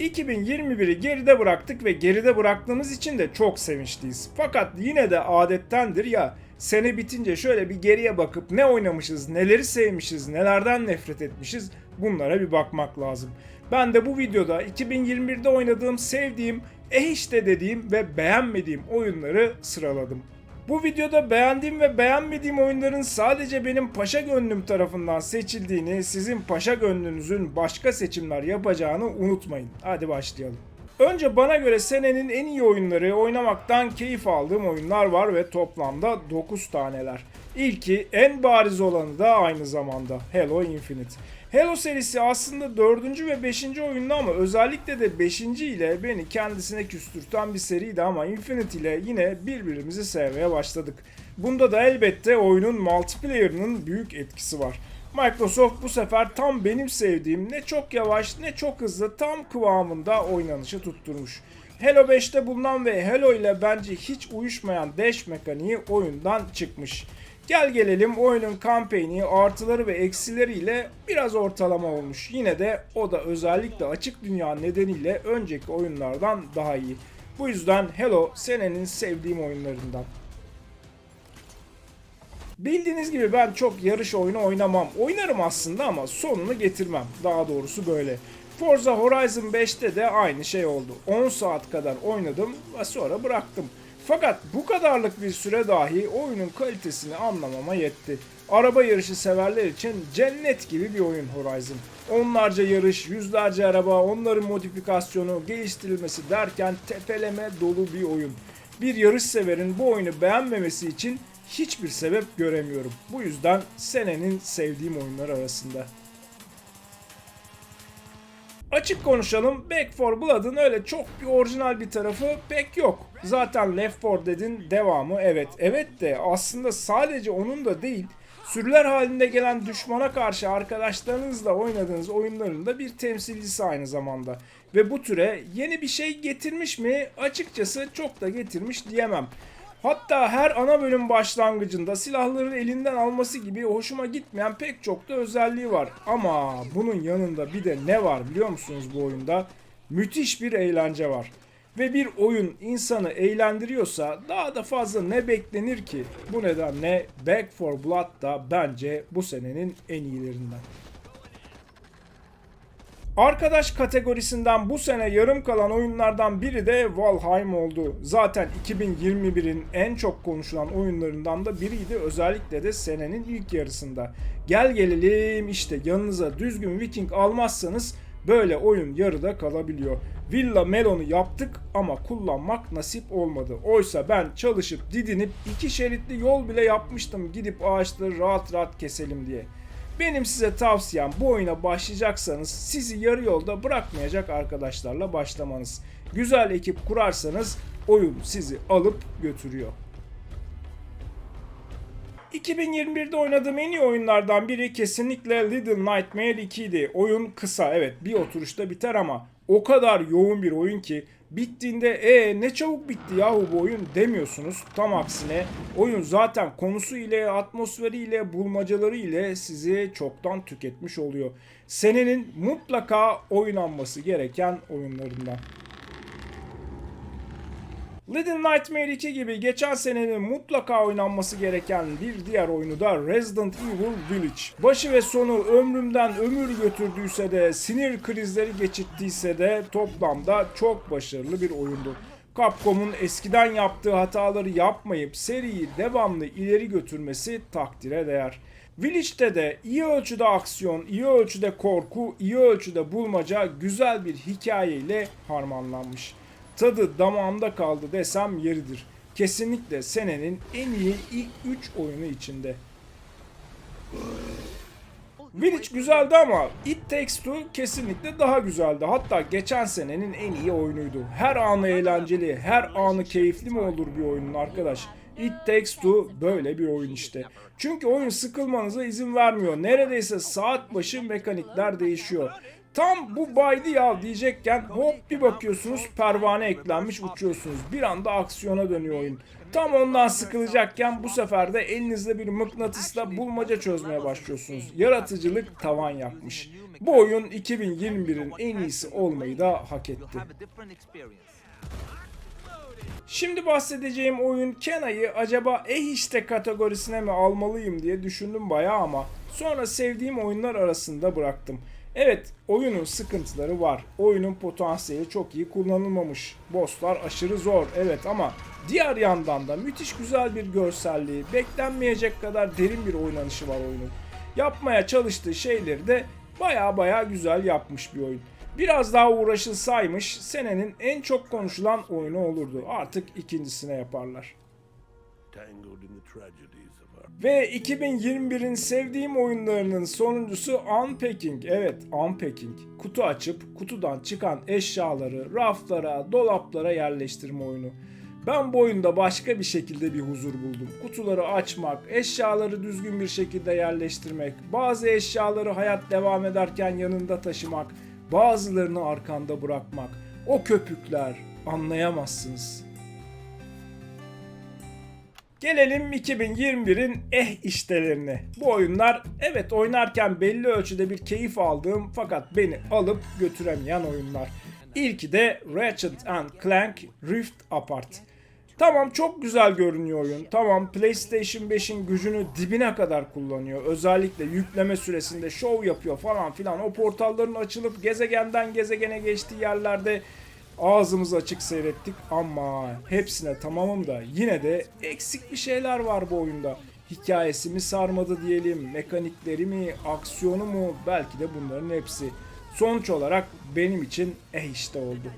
...2021'i geride bıraktık ve geride bıraktığımız için de çok sevinçliyiz. Fakat yine de adettendir ya... ...sene bitince şöyle bir geriye bakıp ne oynamışız, neleri sevmişiz, nelerden nefret etmişiz... ...bunlara bir bakmak lazım. Ben de bu videoda 2021'de oynadığım, sevdiğim, eh işte dediğim ve beğenmediğim oyunları sıraladım. Bu videoda beğendiğim ve beğenmediğim oyunların sadece benim paşa gönlüm tarafından seçildiğini, sizin paşa gönlünüzün başka seçimler yapacağını unutmayın. Hadi başlayalım. Önce bana göre senenin en iyi oyunları oynamaktan keyif aldığım oyunlar var ve toplamda 9 taneler. İlki en bariz olanı da aynı zamanda Halo Infinite. Halo serisi aslında 4. ve 5. oyundu ama özellikle de 5. ile beni kendisine küstürten bir seriydi ama Infinite ile yine birbirimizi sevmeye başladık. Bunda da elbette oyunun multiplayer'ının büyük etkisi var. Microsoft bu sefer tam benim sevdiğim ne çok yavaş ne çok hızlı tam kıvamında oynanışı tutturmuş. Halo 5'te bulunan ve Halo ile bence hiç uyuşmayan dash mekaniği oyundan çıkmış. Gel gelelim oyunun kampanyayı artıları ve eksileriyle biraz ortalama olmuş. Yine de o da özellikle açık dünya nedeniyle önceki oyunlardan daha iyi. Bu yüzden Halo senenin sevdiğim oyunlarından. Bildiğiniz gibi ben çok yarış oyunu oynamam. Oynarım aslında ama sonunu getirmem. Daha doğrusu böyle. Forza Horizon 5'te de aynı şey oldu. 10 saat kadar oynadım ve sonra bıraktım. Fakat bu kadarlık bir süre dahi oyunun kalitesini anlamama yetti. Araba yarışı severler için cennet gibi bir oyun Horizon. Onlarca yarış, yüzlerce araba, onların modifikasyonu, geliştirilmesi derken tepeleme dolu bir oyun. Bir yarış severin bu oyunu beğenmemesi için hiçbir sebep göremiyorum. Bu yüzden senenin sevdiğim oyunlar arasında. Açık konuşalım Back 4 Blood'ın öyle çok bir orijinal bir tarafı pek yok. Zaten Left 4 Dead'in devamı evet. Evet de aslında sadece onun da değil sürüler halinde gelen düşmana karşı arkadaşlarınızla oynadığınız oyunların da bir temsilcisi aynı zamanda. Ve bu türe yeni bir şey getirmiş mi açıkçası çok da getirmiş diyemem. Hatta her ana bölüm başlangıcında silahları elinden alması gibi hoşuma gitmeyen pek çok da özelliği var. Ama bunun yanında bir de ne var biliyor musunuz bu oyunda? Müthiş bir eğlence var. Ve bir oyun insanı eğlendiriyorsa daha da fazla ne beklenir ki? Bu nedenle Back 4 Blood da bence bu senenin en iyilerinden. Arkadaş kategorisinden bu sene yarım kalan oyunlardan biri de Valheim oldu. Zaten 2021'in en çok konuşulan oyunlarından da biriydi özellikle de senenin ilk yarısında. Gel gelelim işte yanınıza düzgün Viking almazsanız böyle oyun yarıda kalabiliyor. Villa Melon'u yaptık ama kullanmak nasip olmadı. Oysa ben çalışıp didinip iki şeritli yol bile yapmıştım gidip ağaçları rahat rahat keselim diye. Benim size tavsiyem bu oyuna başlayacaksanız sizi yarı yolda bırakmayacak arkadaşlarla başlamanız. Güzel ekip kurarsanız oyun sizi alıp götürüyor. 2021'de oynadığım en iyi oyunlardan biri kesinlikle Little Nightmare 2 idi. Oyun kısa evet bir oturuşta biter ama o kadar yoğun bir oyun ki bittiğinde e ne çabuk bitti yahu bu oyun demiyorsunuz. Tam aksine oyun zaten konusu ile, atmosferi ile, bulmacaları ile sizi çoktan tüketmiş oluyor. Senenin mutlaka oynanması gereken oyunlarından. Little Nightmare 2 gibi geçen senenin mutlaka oynanması gereken bir diğer oyunu da Resident Evil Village. Başı ve sonu ömrümden ömür götürdüyse de sinir krizleri geçittiyse de toplamda çok başarılı bir oyundu. Capcom'un eskiden yaptığı hataları yapmayıp seriyi devamlı ileri götürmesi takdire değer. Village'de de iyi ölçüde aksiyon, iyi ölçüde korku, iyi ölçüde bulmaca güzel bir hikaye ile harmanlanmış tadı damağımda kaldı desem yeridir. Kesinlikle senenin en iyi ilk 3 oyunu içinde. Village güzeldi ama It Takes Two kesinlikle daha güzeldi. Hatta geçen senenin en iyi oyunuydu. Her anı eğlenceli, her anı keyifli mi olur bir oyunun arkadaş? It Takes Two böyle bir oyun işte. Çünkü oyun sıkılmanıza izin vermiyor. Neredeyse saat başı mekanikler değişiyor. Tam bu baydı ya diyecekken hop bir bakıyorsunuz pervane eklenmiş uçuyorsunuz. Bir anda aksiyona dönüyor oyun. Tam ondan sıkılacakken bu sefer de elinizde bir mıknatısla bulmaca çözmeye başlıyorsunuz. Yaratıcılık tavan yapmış. Bu oyun 2021'in en iyisi olmayı da hak etti. Şimdi bahsedeceğim oyun Kena'yı acaba eh işte kategorisine mi almalıyım diye düşündüm bayağı ama sonra sevdiğim oyunlar arasında bıraktım. Evet oyunun sıkıntıları var. Oyunun potansiyeli çok iyi kullanılmamış. Bosslar aşırı zor evet ama diğer yandan da müthiş güzel bir görselliği, beklenmeyecek kadar derin bir oynanışı var oyunun. Yapmaya çalıştığı şeyleri de baya baya güzel yapmış bir oyun. Biraz daha uğraşılsaymış senenin en çok konuşulan oyunu olurdu. Artık ikincisine yaparlar. Ve 2021'in sevdiğim oyunlarının sonuncusu Unpacking. Evet Unpacking. Kutu açıp kutudan çıkan eşyaları raflara, dolaplara yerleştirme oyunu. Ben bu oyunda başka bir şekilde bir huzur buldum. Kutuları açmak, eşyaları düzgün bir şekilde yerleştirmek, bazı eşyaları hayat devam ederken yanında taşımak, bazılarını arkanda bırakmak. O köpükler anlayamazsınız. Gelelim 2021'in eh iştelerine. Bu oyunlar evet oynarken belli ölçüde bir keyif aldığım fakat beni alıp götüremeyen oyunlar. İlki de Ratchet and Clank Rift Apart. Tamam çok güzel görünüyor oyun. Tamam PlayStation 5'in gücünü dibine kadar kullanıyor. Özellikle yükleme süresinde şov yapıyor falan filan. O portalların açılıp gezegenden gezegene geçtiği yerlerde ağzımız açık seyrettik ama hepsine tamamım da yine de eksik bir şeyler var bu oyunda. Hikayesi mi sarmadı diyelim, mekanikleri mi, aksiyonu mu belki de bunların hepsi. Sonuç olarak benim için eh işte oldu.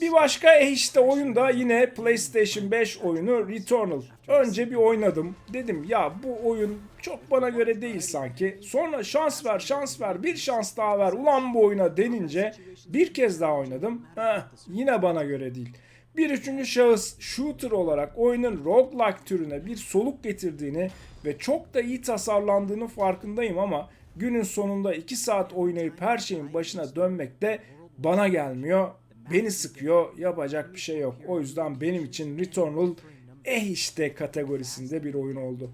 Bir başka eh işte oyun da yine PlayStation 5 oyunu Returnal. Önce bir oynadım. Dedim ya bu oyun çok bana göre değil sanki. Sonra şans ver şans ver bir şans daha ver ulan bu oyuna denince bir kez daha oynadım. Heh, yine bana göre değil. Bir üçüncü şahıs shooter olarak oyunun roguelike türüne bir soluk getirdiğini ve çok da iyi tasarlandığını farkındayım ama günün sonunda 2 saat oynayıp her şeyin başına dönmek de bana gelmiyor. Beni sıkıyor. Yapacak bir şey yok. O yüzden benim için Returnal eh işte kategorisinde bir oyun oldu.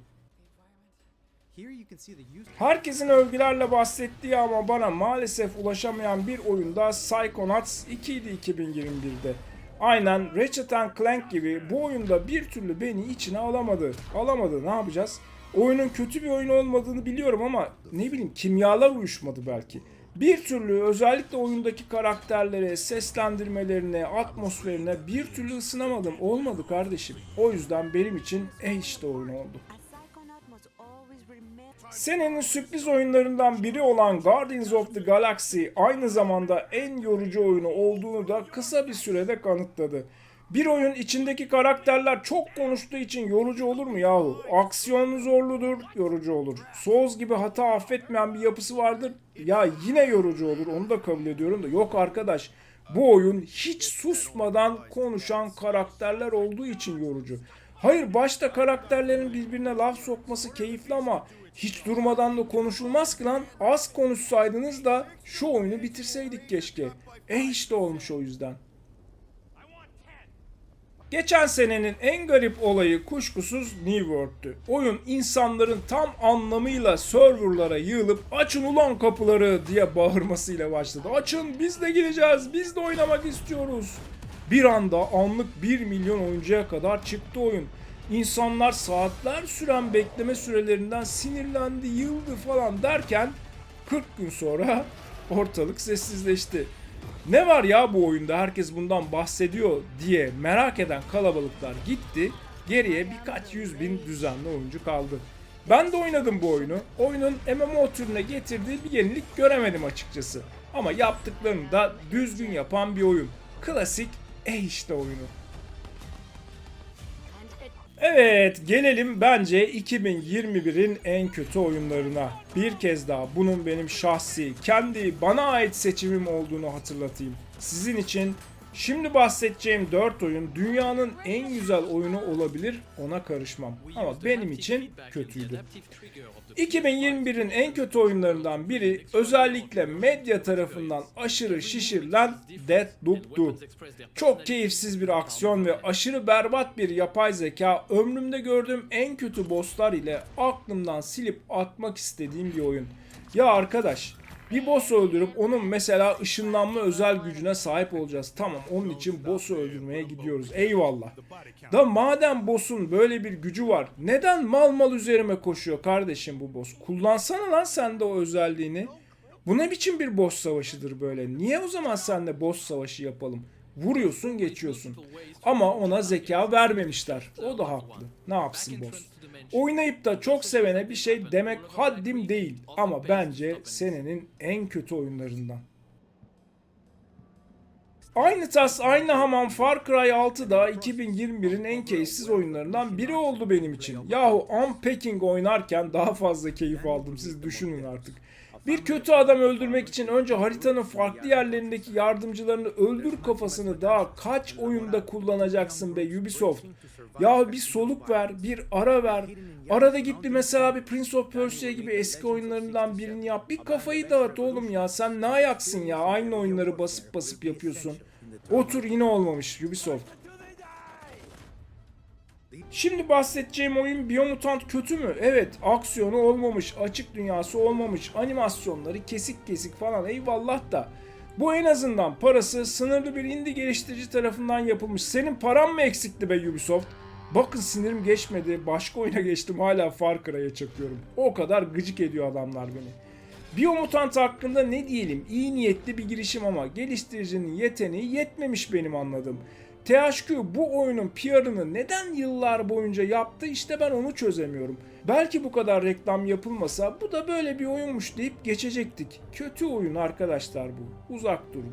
Herkesin övgülerle bahsettiği ama bana maalesef ulaşamayan bir oyunda Psychonauts 2 idi 2021'de. Aynen Ratchet Clank gibi bu oyunda bir türlü beni içine alamadı. Alamadı ne yapacağız? Oyunun kötü bir oyun olmadığını biliyorum ama ne bileyim kimyalar uyuşmadı belki. Bir türlü özellikle oyundaki karakterlere, seslendirmelerine, atmosferine bir türlü ısınamadım. Olmadı kardeşim. O yüzden benim için eh işte oyun oldu. Senenin sürpriz oyunlarından biri olan Guardians of the Galaxy aynı zamanda en yorucu oyunu olduğunu da kısa bir sürede kanıtladı. Bir oyun içindeki karakterler çok konuştuğu için yorucu olur mu yahu? Aksiyonu zorludur, yorucu olur. Souls gibi hata affetmeyen bir yapısı vardır. Ya yine yorucu olur, onu da kabul ediyorum da. Yok arkadaş, bu oyun hiç susmadan konuşan karakterler olduğu için yorucu. Hayır başta karakterlerin birbirine laf sokması keyifli ama hiç durmadan da konuşulmaz ki lan. Az konuşsaydınız da şu oyunu bitirseydik keşke. E işte olmuş o yüzden. Geçen senenin en garip olayı kuşkusuz New World'tü. Oyun insanların tam anlamıyla serverlara yığılıp açın ulan kapıları diye bağırmasıyla başladı. Açın biz de gireceğiz biz de oynamak istiyoruz. Bir anda anlık 1 milyon oyuncuya kadar çıktı oyun. İnsanlar saatler süren bekleme sürelerinden sinirlendi, yıldı falan derken 40 gün sonra ortalık sessizleşti. Ne var ya bu oyunda herkes bundan bahsediyor diye merak eden kalabalıklar gitti. Geriye birkaç yüz bin düzenli oyuncu kaldı. Ben de oynadım bu oyunu. Oyunun MMO türüne getirdiği bir yenilik göremedim açıkçası. Ama yaptıklarını da düzgün yapan bir oyun. Klasik eh işte oyunu. Evet gelelim bence 2021'in en kötü oyunlarına. Bir kez daha bunun benim şahsi, kendi bana ait seçimim olduğunu hatırlatayım. Sizin için şimdi bahsedeceğim 4 oyun dünyanın en güzel oyunu olabilir ona karışmam. Ama benim için kötüydü. 2021'in en kötü oyunlarından biri özellikle medya tarafından aşırı şişirilen Deathloop'tu. Çok keyifsiz bir aksiyon ve aşırı berbat bir yapay zeka ömrümde gördüğüm en kötü bosslar ile aklımdan silip atmak istediğim bir oyun. Ya arkadaş bir boss öldürüp onun mesela ışınlanma özel gücüne sahip olacağız. Tamam onun için boss'u öldürmeye gidiyoruz. Eyvallah. Da madem boss'un böyle bir gücü var neden mal mal üzerime koşuyor kardeşim bu boss? Kullansana lan sen de o özelliğini. Bu ne biçim bir boss savaşıdır böyle? Niye o zaman senle boss savaşı yapalım? Vuruyorsun geçiyorsun. Ama ona zeka vermemişler. O da haklı. Ne yapsın boss? Oynayıp da çok sevene bir şey demek haddim değil. Ama bence senenin en kötü oyunlarından. Aynı tas aynı hamam Far Cry 6 da 2021'in en keyifsiz oyunlarından biri oldu benim için. Yahu Unpacking oynarken daha fazla keyif aldım siz düşünün artık. Bir kötü adam öldürmek için önce haritanın farklı yerlerindeki yardımcılarını öldür kafasını daha kaç oyunda kullanacaksın be Ubisoft? Ya bir soluk ver, bir ara ver. Arada git bir mesela bir Prince of Persia gibi eski oyunlarından birini yap. Bir kafayı dağıt oğlum ya. Sen ne ayaksın ya? Aynı oyunları basıp basıp yapıyorsun. Otur yine olmamış Ubisoft. Şimdi bahsedeceğim oyun Biomutant kötü mü? Evet, aksiyonu olmamış, açık dünyası olmamış, animasyonları kesik kesik falan eyvallah da. Bu en azından parası sınırlı bir indie geliştirici tarafından yapılmış. Senin paran mı eksikti be Ubisoft? Bakın sinirim geçmedi. Başka oyuna geçtim hala Far Cry'a çakıyorum. O kadar gıcık ediyor adamlar beni. Biomutant hakkında ne diyelim? İyi niyetli bir girişim ama geliştiricinin yeteneği yetmemiş benim anladığım. THQ bu oyunun PR'ını neden yıllar boyunca yaptı işte ben onu çözemiyorum. Belki bu kadar reklam yapılmasa bu da böyle bir oyunmuş deyip geçecektik. Kötü oyun arkadaşlar bu. Uzak durun.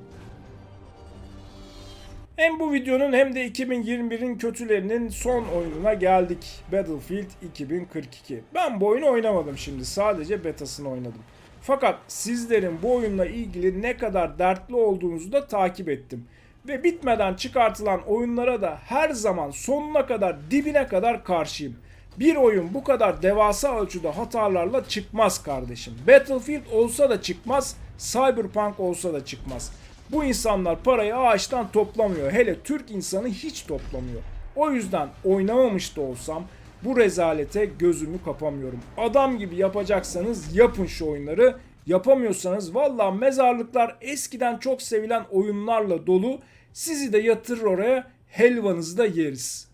Hem bu videonun hem de 2021'in kötülerinin son oyununa geldik. Battlefield 2042. Ben bu oyunu oynamadım şimdi. Sadece betasını oynadım. Fakat sizlerin bu oyunla ilgili ne kadar dertli olduğunuzu da takip ettim. Ve bitmeden çıkartılan oyunlara da her zaman sonuna kadar dibine kadar karşıyım. Bir oyun bu kadar devasa ölçüde hatalarla çıkmaz kardeşim. Battlefield olsa da çıkmaz, Cyberpunk olsa da çıkmaz. Bu insanlar parayı ağaçtan toplamıyor. Hele Türk insanı hiç toplamıyor. O yüzden oynamamış da olsam bu rezalete gözümü kapamıyorum. Adam gibi yapacaksanız yapın şu oyunları. Yapamıyorsanız valla mezarlıklar eskiden çok sevilen oyunlarla dolu. Sizi de yatırır oraya helvanızı da yeriz.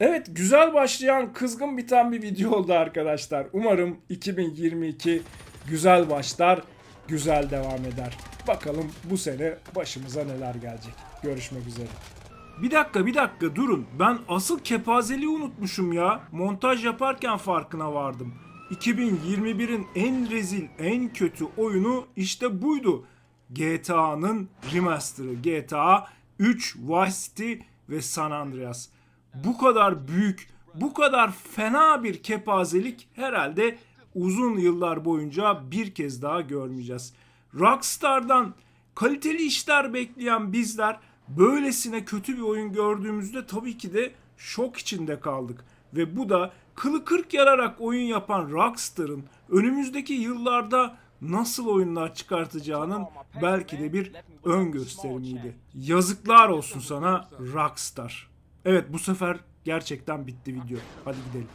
Evet güzel başlayan kızgın biten bir video oldu arkadaşlar. Umarım 2022 güzel başlar, güzel devam eder. Bakalım bu sene başımıza neler gelecek. Görüşmek üzere. Bir dakika bir dakika durun. Ben asıl kepazeliği unutmuşum ya. Montaj yaparken farkına vardım. 2021'in en rezil, en kötü oyunu işte buydu. GTA'nın remaster'ı. GTA 3, Vice City ve San Andreas. Bu kadar büyük, bu kadar fena bir kepazelik herhalde uzun yıllar boyunca bir kez daha görmeyeceğiz. Rockstar'dan kaliteli işler bekleyen bizler böylesine kötü bir oyun gördüğümüzde tabii ki de şok içinde kaldık. Ve bu da kılı kırk yararak oyun yapan Rockstar'ın önümüzdeki yıllarda nasıl oyunlar çıkartacağının belki de bir ön gösterimiydi. Yazıklar olsun sana Rockstar. Evet bu sefer gerçekten bitti video. Hadi gidelim.